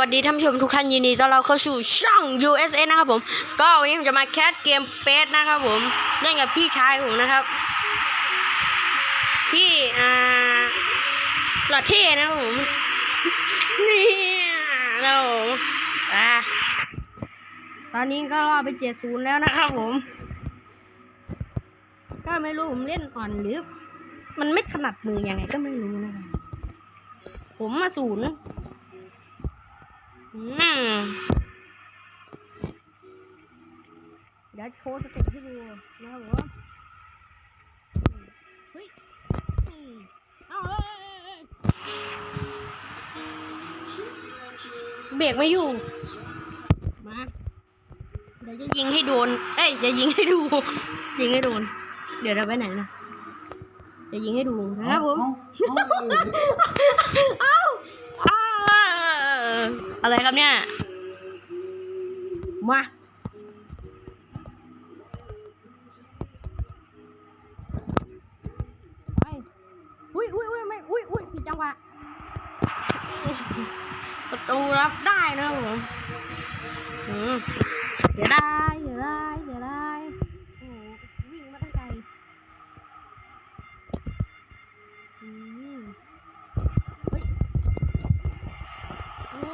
วัสดีท่านผู้ชมทุกท่านยินดีต้อนรับเข้าสู่ช่อง USN นะครับผม ก็วันนี้ผมจะมาแคสเกมเปสนะครับผมเล่นกับพี่ชายผมนะครับ พี่อ่าหล่อเท่นะครับผมนี่นะครับผมอ่าตอนนี้ก็รอไปเจ็ดศูนย์แล้วนะครับผม ก็ไม่รู้ผมเล่นอ่อนหรือ มันไม่ถนัดมือยังไงก็ไม่รู้นะครับผมมาศูนย์ เดี๋ยวโชว์สเต็ปให้ดูนะครับผมเฮ้ยเอาเอ้ยเบรกไม่อยู่ มา เดี๋ยวจะยิงให้โดน เอ้ย จะยิงให้ดู ยิงให้โดน เดี๋ยวเราไปไหนนะ จะยิงให้ดูนะครับผมเอ้าเอ้า อะไรครับเนี่ย มา ไป อุ้ยอุ้ยอุ้ยไม่ อุ้ยอุ้ยผิดจังหวะ ประตูรับได้นะครับผมอืมเดี๋ยวได้เดี๋ยวได้เดี๋ยวได้โอ้โหวิ่งมาตั้งไกลอืม เฮ้ย โอ้โห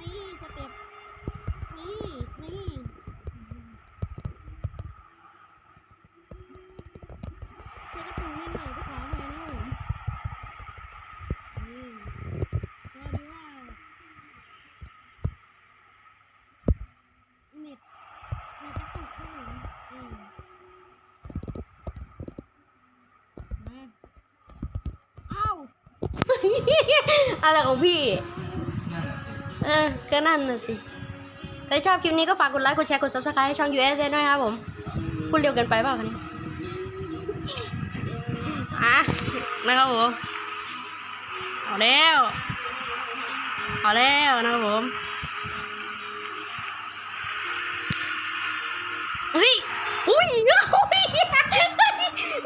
นี่สเต็ป นี่ นี่เจอกระตุกนิดหน่อยก็ขออภัยนะผมนี่ก็ดูว่าเน็ตเน็ตกระตุกครับผมอืมมาเอ้า อะไรของพี่ เออ ก็นั่นน่ะสิถ้าชอบคลิปนี้ก็ฝากกดไลค์ กดแชร์ กด subscribe ให้ช่อง US ด้วยนะครับผม พูดเร็วเกินไปเปล่าคะเนี่ยอะนะครับผม เอาแล้ว เอาแล้วนะครับผม เฮ้ยอุ้ยอุ้ย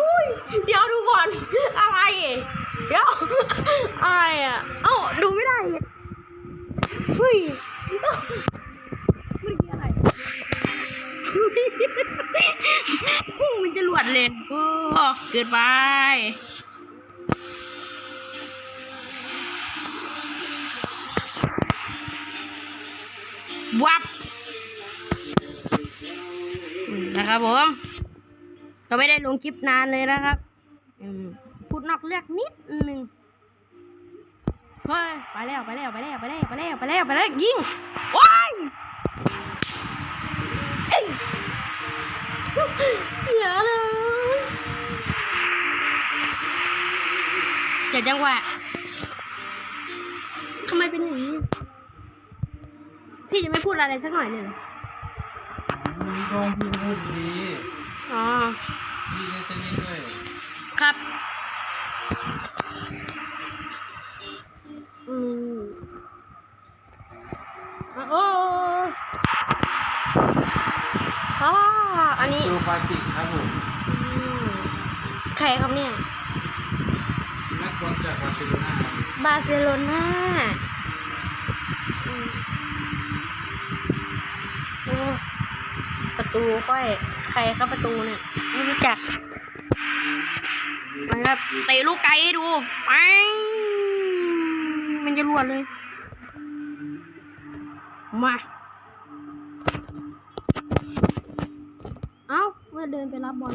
อุ้ย เดี๋ยวดูก่อน อะไร เดี๋ยวอะไรอะ เอ้าดูไม่ได้เฮ้ยเมื่อกี้อะไรพุ่งมันจะหลวดเลยโอ้เกินไปวับนะครับผม ก็ไม่ได้ลงคลิปนานเลยนะครับ อืม นอกเลือกนิดนึงเฮ้ยไปแล้วไปแล้วไปแล้วไปแล้วไปแล้วไปแล้วไปแล้วยิงว้ายเอ้ยเสียเลยเสียจังหวะทำไมเป็นอย่างนี้ พี่จะไม่พูดอะไรสักหน่อยเลยเหรอมีกองพี่พูดดีอ๋อพี่จะจะนี่ด้วยครับ อืมอะโอ้อ๋ออันนี้ซูฟาติกครับผมอืมใครครับเนี่ย นักบอลจากบาร์เซโลนาครับบาร์เซโลนาอืมโอ้ประตูค่อย ใครครับประตูเนี่ยไม่รู้จัก มาครับเตะลูกไกลให้ดูไปมันจะรวดเลย มา เอ้าเมื่อเดินไปรับบอล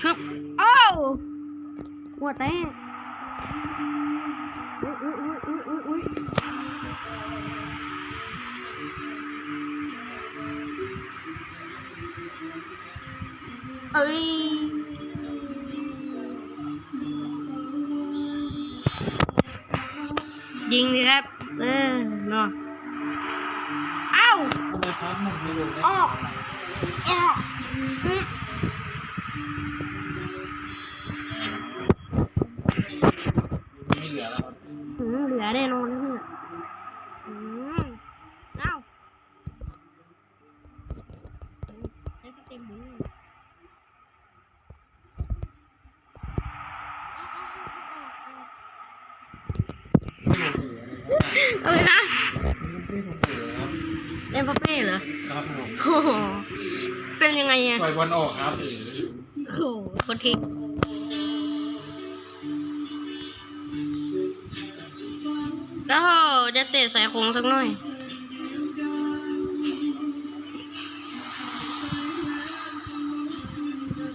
ชึบอ้าวหัวแตกอุ้ยอุ้ยอุ้ยอุ้ยอุ้ย เอ้ยยิงดิครับ เออเนาะเอ้าทำไมพัดหมุนไม่ลงได้ออกออกอืมไม่เหลือแล้วครับหืมเหลือแน่นอนนะเนี่ยอืมเอ้าใช้สเต็มหมูเอาเอาเอาเอา อะไรนะ ไม่ถูกเต๋อครับ เอ็มบัปเป้เหรอ ครับผม โอ้โห เป็นยังไงอะปล่อยบอลออกครับโอ้โหคนทิ้งแล้วจะเตะสายโค้งสักหน่อย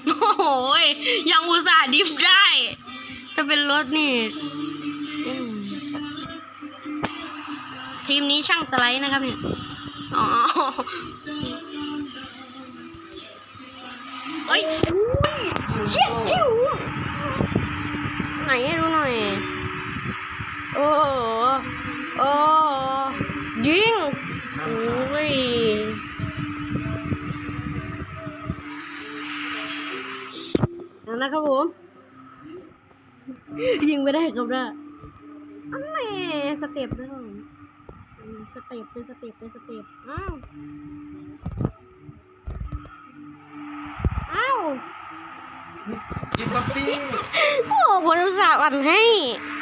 โอ้โหยยังอุตส่าห์ดิฟได้ ถ้าเป็นรถนี่ ทีมนี้ช่างสไลด์นะครับเนี่ย อ๋อ เอ้ยเชี่ยชิวไหนให้ดูหน่อย โอ้โอ้ยิงโอ้ยนะครับผมยิงไม่ได้ครับนะอันแน่สเต็ปด้วยอืมสเต็ปเป็นสเต็ปเป็นสเต็ปอ้าว อ้าวยิงบัปปี้โอ้ผลอุตส่าห์อ่อนให้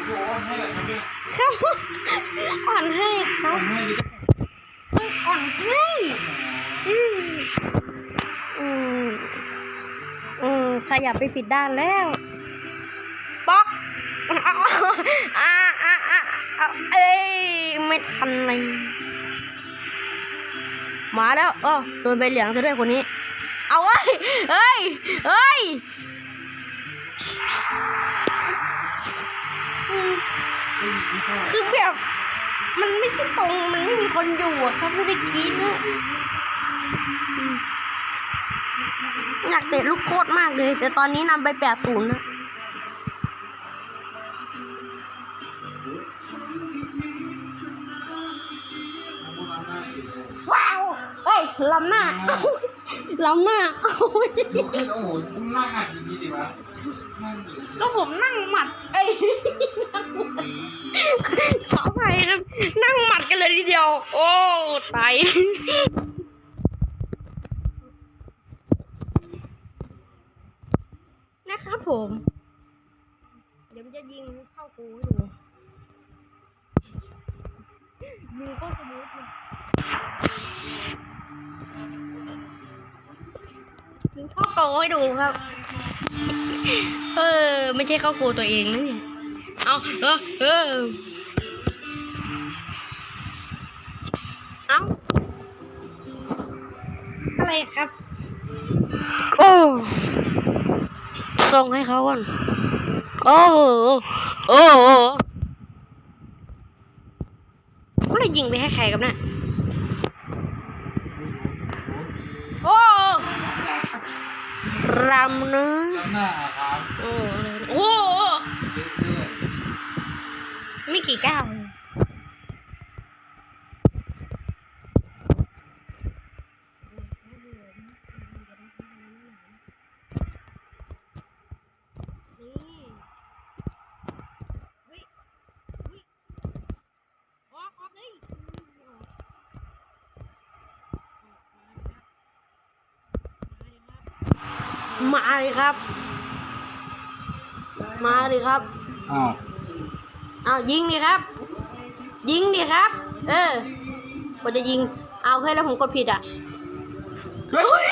โอ้โหให้เลยครับพี่ครับอ่อนให้ครัทำบให้ดิอ่อนให้อืมอืมอืมขยับไปผิดด้านแล้วป๊อกเอาอ่าอ่าอ่าอ่าเอ้ยไม่ทันเลยมาแล้วเออโดนใบเหลืองซะด้วยคนนี้ เอาเอ้ยเอ้ยเอ้ยคือแบบมันไม่ใช่ตรง มันไม่มีคนอยู่อะครับไม่ได้กรีดนอยากเตะลูกโคตรมากเลย แต่ตอนนี้นำไปแปดศูนย์นะว้าว เอ้ยล้ำหน้าล้ำหน้าโอ้ยลุกขึ้นโอ้โหคุณนั่งอัดอย่างนี้ดิวะนั่งอยู่ก็ผมนั่งหมัดเอ้ยขออภัยครับ นั่งหมัดกันเลยทีเดียว โอ้ตายนะครับผม เดี๋ยวมันจะยิงเข้ากูให้ดูยิงก็สมูทเลย ข้าโกให้ดูครับ เออ ไม่ใช่เข้าโกตัวเองนะเนี่ยเอาเออเออเอาอะไรครับ โอ้ส่งให้เขาก่อน โอ้โหโอ้โหเขาเลยยิงไปให้ใครกับเนี่ยโอ้ รำนะด้านหน้าครับโอ้โหเรื่อยไม่กี่ก้าวนี่เฮ้ยเฮ้ยออกออกเลย มาเลยครับ มาเลยครับๆอ้าวเอายิงดิครับ ยิงดิครับ เออก็จะยิง เอาเฮ้ยแล้วผมกดผิดอะ เฮ้ย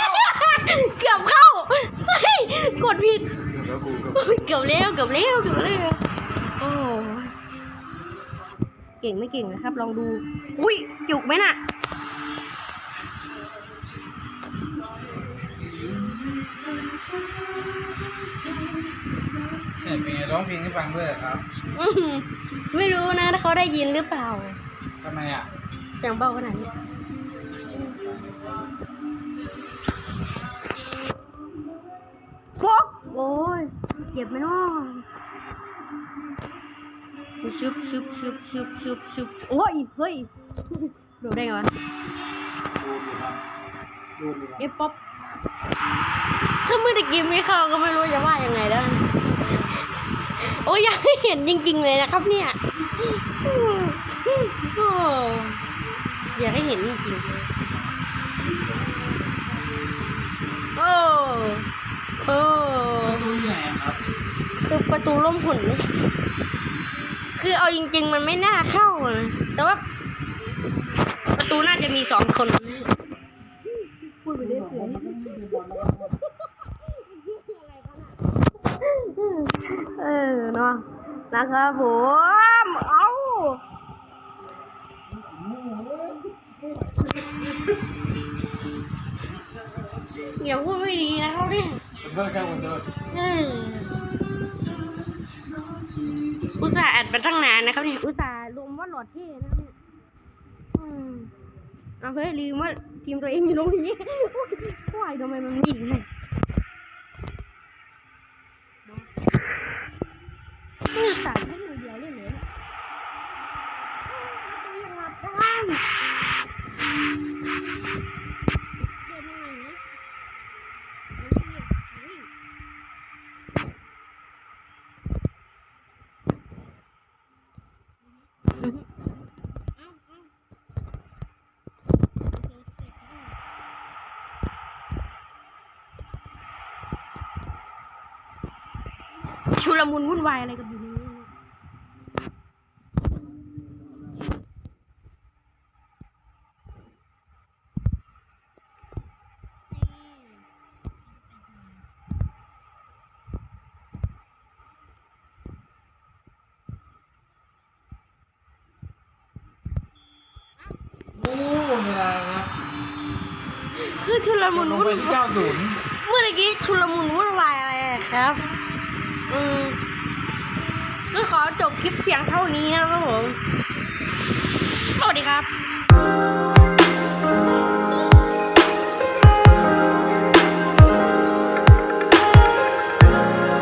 เกือบเข้าเฮ้ยกดผิดเดี๋ยวกูกับเกือบเร็วเกือบเร็วเกือบเร็วโอ้เก่งไม่เก่งนะครับ ลองดู อุ้ยจุกไหมน่ะ เนี่ยเป็นไงร้องเพลงให้ฟังด้วยเหรอครับอื้อหือไม่รู้นะถ้าเขาได้ยินหรือเปล่า ทำไมอะเสียงเบาขนาดนี้ป๊อกโอ้ยเจ็บไหมเนาะชุบชุบชุบชุบชุบชุบโอ้ย เฮ้ย โดดได้ไงวะดูดูครับดูดูครับ เอฟป๊อป ถ้ามือตะกี้ไม่เข้าก็ไม่รู้จะว่ายังไงแล้ว โอ้ยอยากให้เห็นจริง ๆ เลยนะครับ เนี่ยอืมโอ้อยากให้เห็นจริงๆโอ้โอ้ประตูอยู่ไหนอะครับ คือประตูล่มหุ่น คือเอาจริง ๆ มันไม่น่าเข้านะแต่ว่าประตูน่าจะมีสองคนพูดไปเรื่อยเออเนาะ นะครับผมเอาอย่าพูดไม่ดีนะครับเนี่ยขอโทษครับขอโทษเอออุตส่าห์อัดมาตั้งนานนะครับเนี่ยอุตส่าห์รวมว่าหลอดเท่นะครับเนี่ยอืมเอาเฮ้ยลืมว่าทีมตัวเองอยู่ตรงนี้ว้ยทำไมมันไม่ยิงเนี่สั่นให้หนูเดียวเลยเหรอยังหลับได้เดินยังไงนะวิ่งวิ่งชุลมุนวุ่นวายอะไรกันอยู่นี่ โอ้ไม่ได้นะ คือชุลมุนลงวุ่นไปที่วาย90เมื่อกี้ชุลมุนวุ่นวายอะไรอะครับ อืมก็ขอจบคลิปเพียงเท่านี้นะครับผม สวัสดีครับ